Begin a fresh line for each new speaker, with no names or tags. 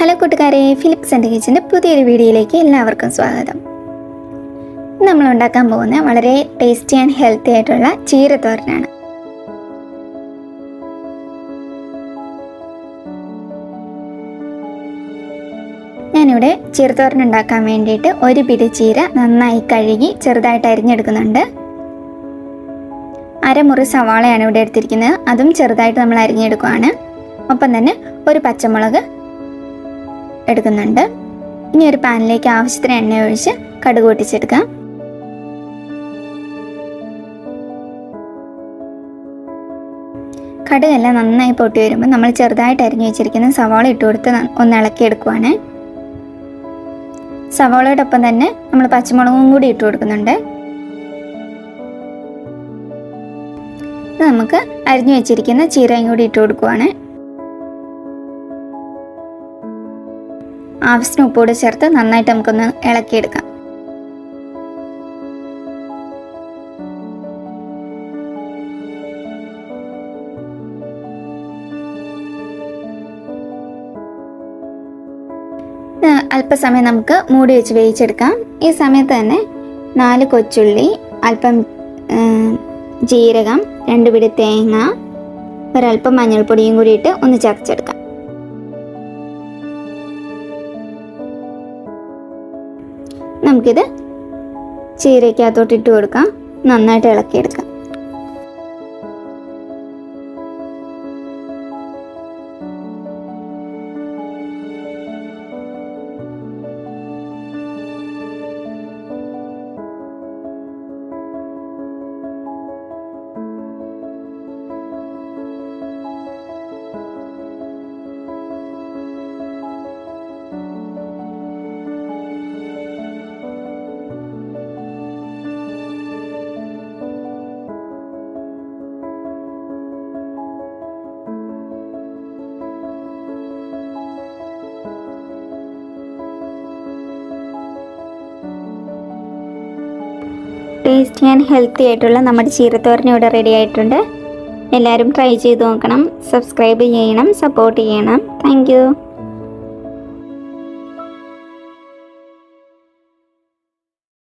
Hello കൂട്ടുകാരെ Philips and കിച്ചന്റെ പുതിയൊരു വീഡിയോയിലേക്ക് എല്ലാവർക്കും സ്വാഗതം. നമ്മൾ ഉണ്ടാക്കാൻ പോകുന്ന വളരെ ടേസ്റ്റി ആൻഡ് ഹെൽത്തി ആയിട്ടുള്ള ചീരത്തോരനാണ്. ഞാനിവിടെ ചീരത്തോരൻ ഉണ്ടാക്കാൻ വേണ്ടിയിട്ട് ഒരു പിടി ചീര നന്നായി കഴുകി ചെറുതായിട്ട് അരിഞ്ഞെടുക്കുന്നുണ്ട്. അരമുറി സവാളയാണ് ഇവിടെ എടുത്തിരിക്കുന്നത്. അതും ചെറുതായിട്ട് നമ്മൾ അരിഞ്ഞെടുക്കുകയാണ് ഒപ്പം തന്നെ ഒരു പച്ചമുളക് എടുക്കുന്നുണ്ട്. ഇനി ഒരു പാനിലേക്ക് ആവശ്യത്തിന് എണ്ണ ഒഴിച്ച് കടുക് പൊട്ടിച്ചെടുക്കാം കടുകെല്ലാം നന്നായി പൊട്ടി വരുമ്പോൾ നമ്മൾ ചെറുതായിട്ട് അരിഞ്ഞു വെച്ചിരിക്കുന്ന സവാള ഇട്ട് കൊടുത്ത് ഒന്ന് ഇളക്കി എടുക്കുവാണ്. സവാളയോടൊപ്പം തന്നെ നമ്മൾ പച്ചമുളകും കൂടി ഇട്ട് കൊടുക്കുന്നുണ്ട്. നമുക്ക് അരിഞ്ഞു വെച്ചിരിക്കുന്ന ചീരയും കൂടി ഇട്ട് കൊടുക്കുവാണ്. ആവശ്യത്തിന് ഉപ്പോട് ചേർത്ത് നന്നായിട്ട് നമുക്കൊന്ന് ഇളക്കിയെടുക്കാം. അല്പസമയം നമുക്ക് മൂടി വെച്ച് വേവിച്ചെടുക്കാം. ഈ സമയത്ത് തന്നെ നാല് കൊച്ചുള്ളി അല്പം ജീരകം രണ്ട് പിടി തേങ്ങ ഒരല്പം മഞ്ഞൾപ്പൊടിയും കൂടിയിട്ട് ഒന്ന് ചതച്ചെടുക്കാം. നമുക്കിത് ചീരയ്ക്കകത്തോട്ട് ഇട്ട് കൊടുക്കാം. നന്നായിട്ട് ഇളക്കിയെടുക്കാം. ടേസ്റ്റി ആൻഡ് ഹെൽത്തി ആയിട്ടുള്ള നമ്മുടെ ചീരത്തോരൻ ഇവിടെ റെഡി ആയിട്ടുണ്ട്. എല്ലാവരും ട്രൈ ചെയ്ത് നോക്കണം. സബ്സ്ക്രൈബ് ചെയ്യണം. സപ്പോർട്ട് ചെയ്യണം. താങ്ക്